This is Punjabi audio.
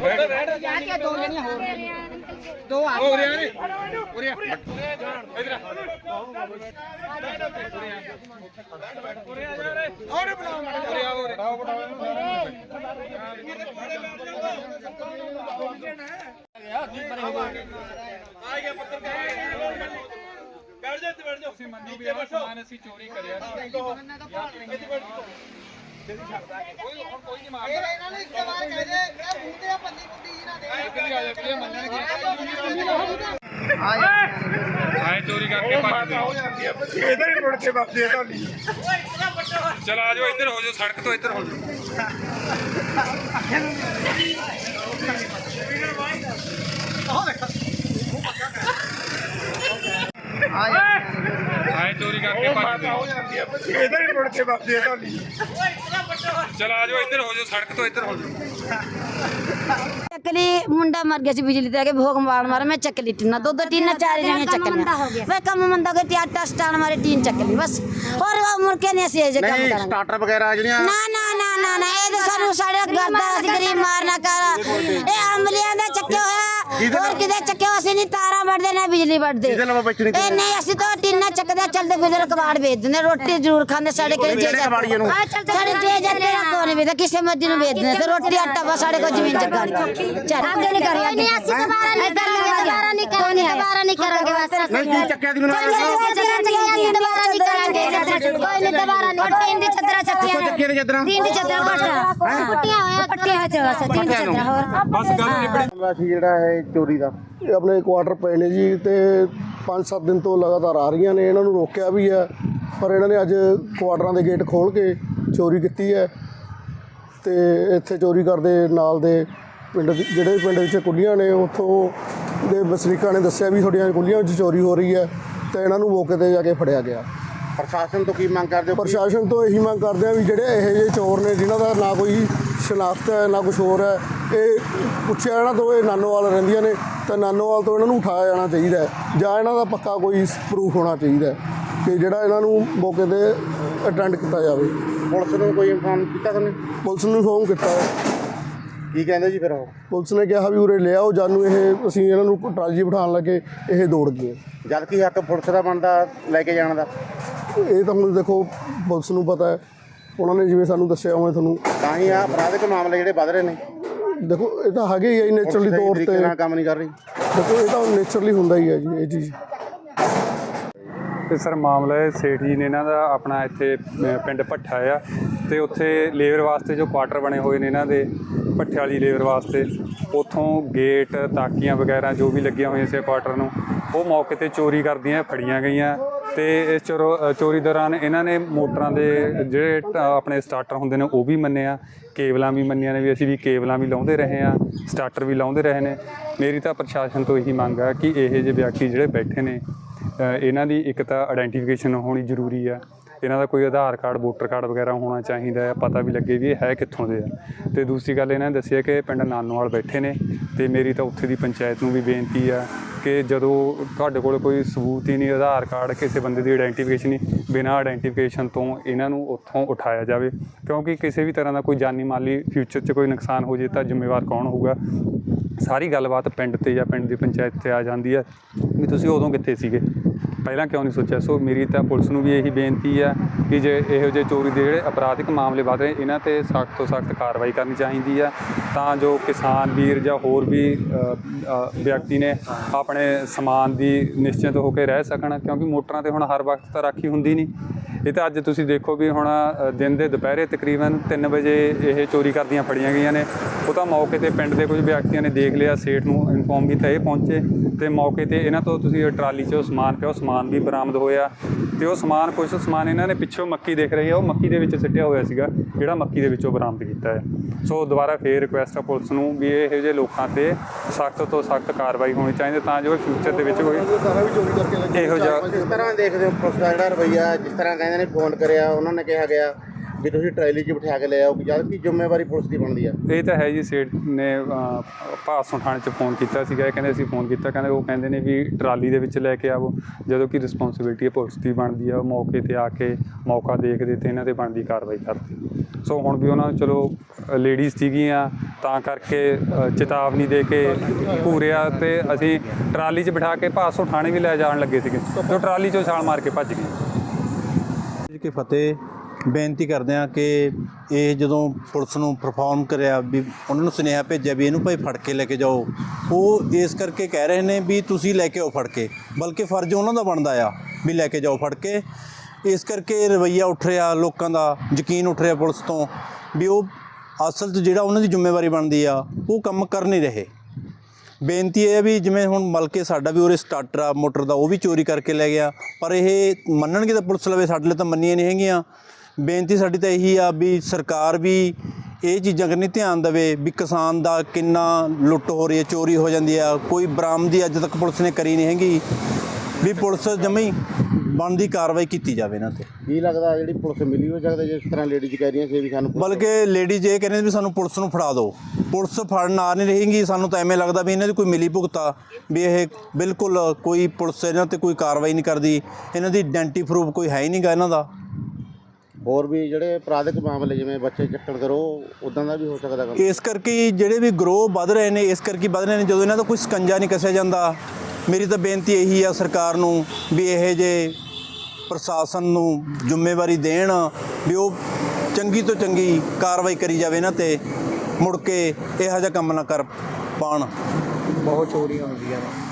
ਜਾ ਕੇ ਦੋ ਜਣੀਆਂ ਹੋਰ ਦੋ ਆ ਉਰੇ ਆ ਰੇ ਉਰੇ ਆ ਇਧਰ ਆ ਔਰੇ ਬਣਾਓ ਉਰੇ ਆ ਉਰੇ ਆ ਗਿਆ ਪੱਤਰਕਾਰ ਬੈਠ ਜਾ ਇੱਥੇ ਬੈਠ ਜਾ ਤੁਸੀਂ ਮੰਨੋ ਵੀ ਆਹ ਸਮਾਨ ਅਸੀਂ ਚੋਰੀ ਕਰਿਆ ਸੀ ਇੱਥੇ ਬੈਠ ਜਾਓ। ਕੋਈ ਹੁਣ ਕੋਈ ਨਹੀਂ ਮਾਰਦਾ ਇਹਨਾਂ ਨੂੰ ਇੱਕ ਵਾਰ ਕਹਿ ਦੇ ਇਹ ਮੂੰਹ ਤੇ ਪੱਤੀ ਪੁੱਤੀ ਜੀ ਆਏ ਚੋਰੀ ਕਰਕੇ ਭੱਜ ਗਏ। ਇਧਰ ਹੀ ਮੁੜ ਕੇ ਵੱਜਦੇ ਆ ਤੁਹਾਡੀ ਚਲ ਆ ਜਾਓ ਇੱਧਰ ਹੋ ਜਾਓ ਸੜਕ ਤੋਂ ਇੱਧਰ ਹੋ ਜਾਓ। ਆਏ। ਚੋਰੀ ਕਰਕੇ ਭੱਜ ਗਏ ਇਧਰ ਹੀ ਮੁੜ ਕੇ ਵੱਜਦੇ ਆ ਤੁਹਾਡੀ ਚਲ ਆ ਜਾਓ ਇੱਧਰ ਹੋ ਜਾਓ ਸੜਕ ਤੋਂ ਇੱਧਰ ਹੋ ਜਾਓ ਚੱਕਲੀ ਮੁੰਡਾ ਮਰ ਗਿਆ ਸੀ ਬਿਜਲੀ ਤੇ ਆ ਕੇ ਭੋਗ ਮਾਰ ਮਾਰ ਮੈਂ ਚੱਕਲੀ ਟੀਨਾ ਦੋ ਦੋ ਟੀਨਾ ਚਾਰ ਜਣੇ ਚੱਕਲੀਆਂ ਵੇ ਕੰਮ ਮੰਦਾ ਹੋ ਗਿਆ ਤੇ ਆਟਾ ਸਟਾਨ ਮਾਰੇ ਟੀਨ ਚੱਕਲੀ ਬਸ ਹੋਰ ਉਹ ਮੁੜ ਕੇ ਨਹੀਂ ਅਸੀਂ ਇਹ ਜੇ ਕੰਮ ਨਹੀਂ ਕਰਾਂਗੇ ਸਟਾਰਟਰ ਵਗੈਰਾ ਜਿਹੜੀਆਂ ਨਾ ਨਾ ਨਾ ਨਾ ਨਾ ਹੋਰ ਕਿਤੇ ਚੱਕਿਆ ਹੋਇਆ, ਅਸੀਂ ਨਹੀਂ ਤਾਰਾਂ ਵੱਢਦੇ ਨਾ ਬਿਜਲੀ ਵੱਢਦੇ। ਇਹਦੇ ਨਾਲ ਬਚਣੀ ਇਹ ਨਹੀਂ ਅਸੀਂ ਤਾਂ ਟੀਨਾ ਚੱਕਦੇ ਚੱਲਦੇ ਫਿਰਦੇ ਕਬਾੜ ਵੇਚ ਦਿੰਦੇ ਰੋਟੀ ਜ਼ਰੂਰ ਖਾਂਦੇ ਸਾਡੇ ਕੋਲ ਜੇ ਨੂੰ? ਸਾਡੇ ਜੇ ਜਾਂਦੇ ਨਾ ਕੋਨੇ ਵੇਚਦੇ ਕਿਸੇ ਮਰਜ਼ੀ ਨੂੰ ਵੇਚ ਦਿੰਦੇ ਤੇ ਰੋਟੀ ਆਟਾ ਬਸ ਸਾਡੇ ਕੋਲ ਜ਼ਮੀਨ ਚੱਕਾ ਚੱਲ ਅੱਗੇ ਨਹੀਂ ਕਰਿਆ ਨਹੀਂ ਅਸੀਂ ਦੁਬਾਰਾ ਨਹੀਂ ਕਰਾਂਗੇ ਦੁਬਾਰਾ ਨਹੀਂ ਕਰਾਂਗੇ ਦੁਬਾਰਾ ਨਹੀਂ ਕਰਾਂਗੇ ਬਸ। ਨਹੀਂ ਚੱਕਿਆ ਦੀ ਨਹੀਂ ਦੁਬਾਰਾ ਨਹੀਂ ਕਰਾਂਗੇ ਕੋਈ ਨਹੀਂ ਦੁਬਾਰਾ ਨਹੀਂ ਚੱਦਰਾ ਚੱਕੀਆਂ ਚੱਕਿਆ ਦੇ ਜਦਰਾਂ ਤਿੰਨ ਦੀ ਚੱਦਰਾ ਪੱਟਾ ਪੁੱਟੀਆਂ ਹੋਇਆ ਪੱਟੇ ਹੋਏ ਤੇ ਬਸ ਤਿੰਨ ਦੀ ਚੱਦਰਾ ਹੋਰ। ਬਸ ਗੱਲ ਨਿਬੜੇ। ਮਾਮਲਾ ਸੀ ਜਿਹੜਾ ਹੈ ਚੋਰੀ ਦਾ। ਇਹ ਆਪਣੇ ਕੁਆਟਰ ਪਏ ਨੇ ਜੀ ਤੇ 5-7 ਦਿਨ ਤੋਂ ਲਗਾਤਾਰ ਆ ਰਹੀਆਂ ਨੇ। ਇਹਨਾਂ ਨੂੰ ਰੋਕਿਆ ਵੀ ਹੈ ਪਰ ਇਹਨਾਂ ਨੇ ਅੱਜ ਕੁਆਟਰਾਂ ਦੇ ਗੇਟ ਖੋਲ ਕੇ ਚੋਰੀ ਕੀਤੀ ਹੈ। ਤੇ ਇੱਥੇ ਚੋਰੀ ਕਰਦੇ ਨਾਲ ਦੇ ਪਿੰਡ ਦੇ- ਜਿਹੜੇ ਪਿੰਡ ਵਿੱਚ ਕੁੱਲੀਆਂ ਨੇ ਉੱਥੋਂ ਦੇ ਵਸਨੀਕਾਂ ਨੇ ਦੱਸਿਆ ਵੀ ਤੁਹਾਡੀਆਂ ਕੁੱਲੀਆਂ ਵਿੱਚ ਚੋਰੀ ਹੋ ਰਹੀ ਹੈ। ਤੇ ਇਹਨਾਂ ਨੂੰ ਮੌਕੇ ਤੇ ਜਾ ਕੇ ਫੜਿਆ ਗਿਆ। ਪ੍ਰਸ਼ਾਸਨ ਤੋਂ ਕੀ ਮੰਗ ਕਰਦੇ ਹੋ? ਪ੍ਰਸ਼ਾਸਨ ਤੋਂ ਇਹੀ ਮੰਗ ਕਰਦੇ ਆ ਵੀ ਜਿਹੜੇ ਇਹੋ ਜਿਹੇ ਚੋਰ ਨੇ ਜਿਨ੍ਹਾਂ ਦਾ ਨਾ ਕੋਈ ਸ਼ਨਾਖਤ ਹੈ ਨਾ ਕੁਛ ਹੋਰ ਹੈ ਇਹ ਪੁੱਛਿਆ ਇਹਨਾਂ ਤੋਂ ਇਹ ਨਾਨੋਵਾਲ ਰਹਿੰਦੀਆਂ ਨੇ ਤਾਂ ਨਾਨੋਵਾਲ ਤੋਂ ਇਹਨਾਂ ਨੂੰ ਉਠਾਇਆ ਜਾਣਾ ਚਾਹੀਦਾ ਹੈ ਜਾਂ ਇਹਨਾਂ ਦਾ ਪੱਕਾ ਕੋਈ ਪ੍ਰੂਫ ਹੋਣਾ ਚਾਹੀਦਾ ਹੈ ਕਿ ਜਿਹੜਾ ਇਹਨਾਂ ਨੂੰ ਮੌਕੇ ਤੇ ਅਟੈਂਡ ਕੀਤਾ ਜਾਵੇ। ਪੁਲਿਸ ਨੂੰ ਕੋਈ ਇਨਫਾਰਮ ਕੀਤਾ ਤੁਹਾਨੂੰ ਪੁਲਿਸ ਨੂੰ ਇਨਫੋਰਮ ਕੀਤਾ ਹੈ। ਕੀ ਕਹਿੰਦੇ ਜੀ ਫਿਰ ਉਹ? ਪੁਲਿਸ ਨੇ ਕਿਹਾ ਵੀ ਉਰੇ ਲਿਆਓ ਜਾਨੂੰ ਇਹ ਅਸੀਂ ਇਹਨਾਂ ਨੂੰ ਟਰਾਲੀ ਬਿਠਾਉਣ ਲੱਗੇ ਇਹ ਦੌੜ ਗਏ ਜਦ ਕੀ ਹੱਕ ਪੁਲਿਸ ਦਾ ਬਣਦਾ ਲੈ ਕੇ ਜਾਣ ਦਾ। ਇਹ ਤਾਂ ਹੁਣ ਦੇਖੋ ਪੁਲਿਸ ਨੂੰ ਪਤਾ ਹੈ। ਉਹਨਾਂ ਨੇ ਜਿਵੇਂ ਸਾਨੂੰ ਦੱਸਿਆ ਉਵੇਂ ਤੁਹਾਨੂੰ। ਤਾਂ ਹੀ ਆ ਅਪਰਾਧਿਕ ਮਾਮਲੇ ਜਿਹੜੇ ਵੱਧ ਰਹੇ ਨੇ। ਦੇਖੋ ਇਹ ਤਾਂ ਹੈਗੇ ਹੀ ਹੈ ਨੇਚਰਲੀ ਤੌਰ ਤਰੀਕੇ ਤੇ। ਨਾਲ ਕੰਮ ਨਹੀਂ ਕਰ ਰਹੀ। ਦੇਖੋ ਇਹ ਤਾਂ ਨੇਚਰਲੀ ਹੁੰਦਾ ਹੀ ਹੈ ਜੀ ਇਹ ਚੀਜ਼। ਤੇ ਸਰ ਮਾਮਲਾ ਹੈ ਸੇਠ ਜੀ ਨੇ ਇਹਨਾਂ ਦਾ ਆਪਣਾ ਇੱਥੇ ਅਹ, ਪਿੰਡ ਭੱਠਾ ਆ। ਤੇ ਉੱਥੇ ਲੇਬਰ ਵਾਸਤੇ ਜੋ ਕੁਆਟਰ ਬਣੇ ਹੋਏ ਨੇ ਇਹਨਾਂ ਦੇ ਭੱਠੇ ਵਾਲੀ ਲੇਬਰ ਵਾਸਤੇ ਉਥੋਂ ਗੇਟ ਤਾਕੀਆਂ ਵਗੈਰਾ ਜੋ ਵੀ ਲੱਗੀਆਂ ਹੋਈਆਂ ਸੀ ਕੁਆਟਰ ਨੂੰ ਉਹ ਮੌਕੇ ਤੇ ਚੋਰੀ ਕਰਦੀਆਂ ਫੜੀਆਂ ਗਈਆਂ। ਤੇ ਇਸ ਚੋਰੋ ਚੋਰੀ ਦੌਰਾਨ ਇਹਨਾਂ ਨੇ ਮੋਟਰਾਂ ਦੇ ਜਿਹੜੇ ਆਪਣੇ ਸਟਾਰਟਰ ਹੁੰਦੇ ਨੇ, ਉਹ ਵੀ ਮੰਨਿਆ ਕੇਬਲਾਂ ਵੀ ਮੰਨੀਆਂ ਨੇ ਵੀ, ਅਸੀਂ ਵੀ ਕੇਬਲਾਂ ਵੀ ਲਾਉਂਦੇ ਰਹੇ ਆ ਸਟਾਰਟਰ ਵੀ ਲਾਉਂਦੇ ਰਹੇ ਨੇ। ਮੇਰੀ ਤਾਂ ਪ੍ਰਸ਼ਾਸਨ ਤੋਂ ਇਹੀ ਮੰਗ ਆ ਕਿ ਇਹੋ ਜਿਹੇ ਵਿਅਕਤੀ ਜਿਹੜੇ ਬੈਠੇ ਨੇ ਇਹਨਾਂ ਦੀ ਇੱਕ ਤਾਂ ਆਇਡੈਂਟੀਫਿਕੇਸ਼ਨ ਹੋਣੀ ਜ਼ਰੂਰੀ ਆ। ਇਹਨਾਂ ਦਾ ਕੋਈ ਆਧਾਰ ਕਾਰਡ, ਵੋਟਰ ਕਾਰਡ ਵਗੈਰਾ ਹੋਣਾ ਚਾਹੀਦਾ ਹੈ ਪਤਾ ਵੀ ਲੱਗੇ ਵੀ ਇਹ ਹੈ ਕਿੱਥੋਂ ਦੇ ਆ। ਤੇ ਦੂਸਰੀ ਗੱਲ ਇਹਨਾਂ ਨੇ ਦੱਸਿਆ ਕਿ ਪਿੰਡ ਨਾਨੋਵਾਲ ਬੈਠੇ ਨੇ, ਤੇ ਮੇਰੀ ਤਾਂ ਉੱਥੇ ਦੀ ਪੰਚਾਇਤ ਨੂੰ ਵੀ ਬੇਨਤੀ ਆ ਕਿ ਜਦੋਂ ਤੁਹਾਡੇ ਕੋਲ ਕੋਈ ਸਬੂਤ ਹੀ ਨਹੀਂ, ਆਧਾਰ ਕਾਰਡ ਕਿਸੇ ਬੰਦੇ ਦੀ ਆਇਡੈਂਟੀਫਿਕੇਸ਼ਨ ਨਹੀਂ ਬਿਨਾਂ ਆਇਡੈਂਟੀਫਿਕੇਸ਼ਨ ਤੋਂ ਇਹਨਾਂ ਨੂੰ ਉੱਥੋਂ ਉਠਾਇਆ ਜਾਵੇ। ਕਿਉਂਕਿ ਕਿਸੇ ਵੀ ਤਰ੍ਹਾਂ ਦਾ ਕੋਈ ਜਾਨੀ ਮਾਲੀ ਫਿਊਚਰ 'ਚ ਕੋਈ ਨੁਕਸਾਨ ਹੋ ਜੇ ਤਾਂ ਜ਼ਿੰਮੇਵਾਰ ਕੌਣ ਹੋਊਗਾ? ਸਾਰੀ ਗੱਲਬਾਤ ਪਿੰਡ ਤੇ ਜਾਂ ਪਿੰਡ ਦੀ ਪੰਚਾਇਤ ਤੇ ਆ ਜਾਂਦੀ ਹੈ। ਵੀ ਤੁਸੀਂ ਉਦੋਂ ਕਿੱਥੇ ਸੀਗੇ? ਪਹਿਲਾਂ ਕਿਉਂ ਨਹੀਂ ਸੋਚਿਆ? ਸੋ ਮੇਰੀ ਤਾਂ ਪੁਲਿਸ ਨੂੰ ਵੀ ਇਹੀ ਬੇਨਤੀ ਆ ਕਿ ਜੇ ਇਹੋ ਜਿਹੇ ਚੋਰੀ ਦੇ ਜਿਹੜੇ ਅਪਰਾਧਿਕ ਮਾਮਲੇ ਵੱਧ ਰਹੇ, ਇਹਨਾਂ ਤੇ ਸਖਤ ਤੋਂ ਸਖਤ ਕਾਰਵਾਈ ਕਰਨੀ ਚਾਹੀਦੀ ਆ, ਤਾਂ ਜੋ ਕਿਸਾਨ ਵੀਰ ਜਾਂ ਹੋਰ ਵੀ ਵਿਅਕਤੀ ਨੇ ਆਪਣੇ ਸਮਾਨ ਦੀ ਨਿਸ਼ਚਿਤ ਹੋ ਕੇ ਰਹਿ ਸਕਣ, ਕਿਉਂਕਿ ਮੋਟਰਾਂ ਤੇ ਹੁਣ ਹਰ ਵਕਤ ਤਾਂ ਰਾਖੀ ਹੁੰਦੀ ਨਹੀਂ। ਇਹ ਤਾਂ ਅੱਜ ਤੁਸੀਂ ਦੇਖੋ ਵੀ ਹੁਣ ਦਿਨ ਦੇ ਦੁਪਹਿਰੇ ਤਕਰੀਬਨ 3 ਵਜੇ ਇਹ ਚੋਰੀ ਕਰਦੀਆਂ ਫੜੀਆਂ ਗਈਆਂ ਨੇ। ਉਹ ਤਾਂ ਮੌਕੇ ਤੇ ਪਿੰਡ ਦੇ ਕੁਝ ਵਿਅਕਤੀਆਂ ਨੇ ਦੇਖ ਲਿਆ ਸੇਠ ਨੂੰ ਇਨਫੋਰਮ ਕੀਤਾ ਇਹ ਪਹੁੰਚੇ ਤੇ ਮੌਕੇ ਤੇ ਇਹਨਾਂ ਤੋਂ ਤੁਸੀਂ ਟਰਾਲੀ 'ਚ ਉਹ ਸਮਾਨ ਪਿਆ ਉਹ ਸਮਾਨ ਵੀ ਬਰਾਮਦ ਹੋਇਆ ਤੇ ਉਹ ਸਮਾਨ ਕੁਝ ਸਮਾਨ ਇਹਨਾਂ ਨੇ ਪਿੱਛੋਂ ਮੱਕੀ ਦੇਖ ਰਹੀ ਹੈ ਉਹ ਮੱਕੀ ਦੇ ਵਿੱਚ ਸਿੱਟਿਆ ਹੋਇਆ ਸੀਗਾ ਜਿਹੜਾ ਮੱਕੀ ਦੇ ਵਿੱਚੋਂ ਬਰਾਮਦ ਕੀਤਾ ਹੈ। ਸੋ ਦੁਬਾਰਾ ਫੇਰ ਰਿਕੁਐਸਟ ਆ ਪੁਲਿਸ ਨੂੰ ਵੀ ਇਹੋ ਜਿਹੇ ਲੋਕਾਂ ਤੇ ਸਖਤ ਤੋਂ ਸਖਤ ਕਾਰਵਾਈ ਹੋਣੀ ਚਾਹੀਦੀ ਤਾਂ ਜੋ ਫਿਊਚਰ ਦੇ ਵਿੱਚ ਕੋਈ ਇਹੋ ਜਿਹਾ ਕਿਸ ਤਰ੍ਹਾਂ ਦੇਖਦੇ ਹੋ ਪੁਲਿਸ ਦਾ ਜਿਹੜਾ ਰਵਈਆ ਜਿਸ ਤਰ੍ਹਾਂ ਕਹਿੰਦੇ ਨੇ ਫੋਨ ਕਰਿਆ ਉਹਨਾਂ ਨੇ ਕਿਹਾ ਗਿਆ ਵੀ ਤੁਸੀਂ ਟਰਾਲੀ 'ਚ ਬਿਠਾ ਕੇ ਲੈ ਆਓ ਜਦ ਕਿ ਜ਼ਿੰਮੇਵਾਰੀ ਪੁਲਿਸ ਦੀ ਬਣਦੀ ਆ। ਇਹ ਤਾਂ ਹੈ ਜੀ ਸੇਠ ਨੇ ਅਹ, ਭਾਸੋਂ ਥਾਣੇ 'ਚ ਫੋਨ ਕੀਤਾ ਸੀਗਾ ਇਹ ਕਹਿੰਦੇ ਅਸੀਂ ਫੋਨ ਕੀਤਾ ਕਹਿੰਦੇ ਉਹ ਕਹਿੰਦੇ ਨੇ ਵੀ ਟਰਾਲੀ ਦੇ ਵਿੱਚ ਲੈ ਕੇ ਆਵੋ ਜਦੋਂ ਕਿ ਰਿਸਪੌਂਸਿਬਿਲਟੀ ਹੈ ਪੁਲਿਸ ਦੀ ਬਣਦੀ ਆ ਉਹ ਮੌਕੇ ਤੇ ਆ ਕੇ ਮੌਕਾ ਦੇਖਦੇ ਤੇ ਇਹਨਾਂ ਤੇ ਬਣਦੀ ਕਾਰਵਾਈ ਕਰਦੇ। ਸੋ ਹੁਣ ਵੀ ਉਹਨਾਂ ਚਲੋ ਲੇਡੀਜ਼ ਸੀਗੀਆਂ ਤਾਂ ਕਰਕੇ ਚੇਤਾਵਨੀ ਦੇ ਕੇ ਪੂਰਿਆ ਤੇ ਅਸੀਂ ਟਰਾਲੀ 'ਚ ਬਿਠਾ ਕੇ ਭਾਸੋਂ ਥਾਣੇ ਵੀ ਲੈ ਜਾਣ ਲੱਗੇ ਸੀਗੇ ਤੇ ਟਰਾਲੀ 'ਚੋਂ ਛਾਲ ਮਾਰ ਕੇ ਭੱਜ ਗਏ। ਕੇ ਫਤਿਹ ਬੇਨਤੀ ਕਰਦੇ ਆ ਕਿ ਇਹ ਜਦੋਂ ਪੁਲਿਸ ਨੂੰ ਪਰਫਾਰਮ ਕਰਿਆ ਵੀ ਉਹਨਾਂ ਨੂੰ ਸੁਨੇਹਾ ਭੇਜਿਆ ਵੀ ਇਹਨੂੰ ਭਾਈ ਫੜ ਕੇ ਲੈ ਕੇ ਜਾਓ, ਉਹ ਇਸ ਕਰਕੇ ਕਹਿ ਰਹੇ ਨੇ ਵੀ ਤੁਸੀਂ ਲੈ ਕੇ ਆਓ ਫੜ ਕੇ, ਬਲਕਿ ਫਰਜ਼ ਉਹਨਾਂ ਦਾ ਬਣਦਾ ਆ ਵੀ ਲੈ ਕੇ ਜਾਓ ਫੜ ਕੇ। ਇਸ ਕਰਕੇ ਰਵਈਆ ਉੱਠ ਰਿਹਾ ਲੋਕਾਂ ਦਾ, ਯਕੀਨ ਉੱਠ ਰਿਹਾ ਪੁਲਿਸ ਤੋਂ ਵੀ ਉਹ ਅਸਲ 'ਚ ਜਿਹੜਾ ਉਹਨਾਂ ਦੀ ਜ਼ਿੰਮੇਵਾਰੀ ਬਣਦੀ ਆ, ਉਹ ਕੰਮ ਕਰ ਨਹੀਂ ਰਹੇ। ਬੇਨਤੀ ਇਹ ਹੈ ਵੀ ਜਿਵੇਂ ਹੁਣ ਮਲਕੇ ਸਾਡਾ ਵੀ ਉਰੇ ਸਟਾਰਟਰ ਆ, ਮੋਟਰ ਦਾ, ਉਹ ਵੀ ਚੋਰੀ ਕਰਕੇ ਲੈ ਗਿਆ। ਪਰ ਇਹ ਮੰਨਣਗੇ ਤਾਂ ਪੁਲਿਸ ਲਵੇ ਸਾਡੇ ਲਈ ਤਾਂ ਮੰਨੀਆਂ ਨਹੀਂ ਹੈਗੀਆਂ। ਬੇਨਤੀ ਸਾਡੀ ਤਾਂ ਇਹੀ ਆ ਵੀ ਸਰਕਾਰ ਵੀ ਇਹ ਚੀਜ਼ਾਂ ਕਰਨੀ ਧਿਆਨ ਦੇਵੇ ਵੀ ਕਿਸਾਨ ਦਾ ਕਿੰਨਾ ਲੁੱਟ ਹੋ ਰਹੀ ਹੈ, ਚੋਰੀ ਹੋ ਜਾਂਦੀ ਆ ਕੋਈ ਬਰਾਮਦੀ ਅੱਜ ਤੱਕ ਪੁਲਿਸ ਨੇ ਕਰੀ ਨਹੀਂ ਹੈਗੀ। ਵੀ ਪੁਲਿਸ ਜਮਈ ਬਣਦੀ ਕਾਰਵਾਈ ਕੀਤੀ ਜਾਵੇ ਇਹਨਾਂ ਤੇ। ਕੀ ਲੱਗਦਾ ਜਿਹੜੀ ਪੁਲਿਸ ਮਿਲੀ ਹੋ ਸਕਦਾ ਜਿਸ ਤਰ੍ਹਾਂ ਲੇਡੀਜ਼ ਕਹਿ ਰਹੀਆਂ ਸੀ ਵੀ ਸਾਨੂੰ ਪੁਲਿਸ- ਬਲਕਿ ਲੇਡੀਜ਼ ਇਹ ਕਹਿੰਦੇ ਵੀ ਸਾਨੂੰ ਪੁਲਿਸ ਨੂੰ ਫੜਾ ਦਿਓ। ਪੁਲਿਸ ਫੜਨ ਆ ਨਹੀਂ ਰਹੇਗੀ ਸਾਨੂੰ ਤਾਂ ਐਵੇਂ ਲੱਗਦਾ ਵੀ ਇਹਨਾਂ ਦੀ ਕੋਈ ਮਿਲੀ ਭੁਗਤਾ ਵੀ ਇਹ ਬਿਲਕੁਲ ਕੋਈ ਪੁਲਿਸ ਇਹਨਾਂ ਤੇ ਕੋਈ ਕਾਰਵਾਈ ਨਹੀਂ ਕਰਦੀ। ਇਹਨਾਂ ਦੀ ਆਇਡੈਂਟੀ ਪ੍ਰੂਫ ਕੋਈ ਹੈ ਹੀ ਨਹੀਂਗਾ ਇਹਨਾਂ ਦਾ। ਹੋਰ ਵੀ ਜਿਹੜੇ ਅਪਰਾਧਿਕ ਮਾਮਲੇ ਜਿਵੇਂ ਬੱਚੇ ਚੱਕਣ ਕਰੋ ਉਦਾਂ ਦਾ ਵੀ ਹੋ ਸਕਦਾ ਕੰਮ। ਇਸ ਕਰਕੇ ਹੀ ਜਿਹੜੇ ਵੀ ਗਰੋਹ ਵੱਧ ਰਹੇ ਨੇ ਇਸ ਕਰਕੇ ਵੱਧ ਰਹੇ ਨੇ ਜਦੋਂ ਇਹਨਾਂ ਦਾ ਕੋਈ ਸਕੰਜਾ ਨਹੀਂ ਕੱਸਿਆ ਜਾਂਦਾ। ਮੇਰੀ ਤਾਂ ਬੇਨਤੀ ਇਹੀ ਆ ਸਰਕਾਰ ਨੂੰ ਵੀ ਇਹ ਜੇ ਪ੍ਰਸ਼ਾਸਨ ਨੂੰ ਜ਼ਿੰਮੇਵਾਰੀ ਦੇਣ ਵੀ ਉਹ ਚੰਗੀ ਤੋਂ ਚੰਗੀ ਕਾਰਵਾਈ ਕਰੀ ਜਾਵੇ ਇਹਨਾਂ ਤੇ, ਮੁੜ ਕੇ ਇਹੋ ਜਿਹਾ ਕੰਮ ਨਾ ਕਰ ਪਾਣ ਬਹੁਤ ਚੋਰੀਆਂ ਹੁੰਦੀਆਂ ਨੇ।